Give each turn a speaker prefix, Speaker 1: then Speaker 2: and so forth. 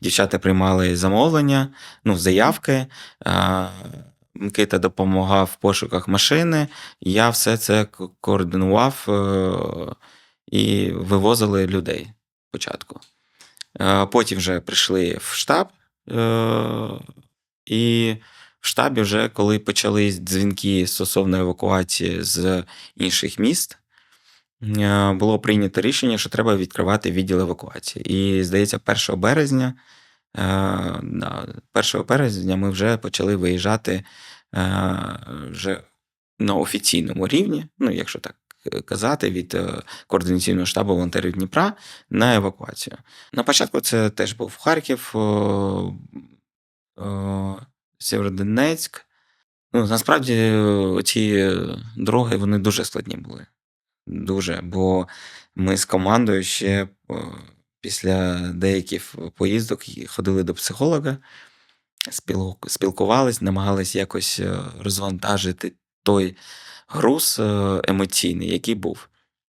Speaker 1: Дівчата приймали замовлення, ну, заявки. Микита допомагав в пошуках машини. Я все це координував е, і вивозили людей спочатку. Е, Потім вже прийшли в штаб, е, і в штабі, вже коли почались дзвінки стосовно евакуації з інших міст, було прийнято рішення, що треба відкривати відділ евакуації. І, здається, 1 березня, е, 1 березня ми вже почали виїжджати е, вже на офіційному рівні, ну, якщо так е, казати, від е, координаційного штабу волонтерів Дніпра на евакуацію. На початку це теж був Харків, Сєвєродонецьк. Ну, насправді е, ці дороги вони дуже складні були. Дуже. Бо ми з командою ще після деяких поїздок ходили до психолога, спілкувались, намагались якось е, розвантажити той груз е, емоційний, який був.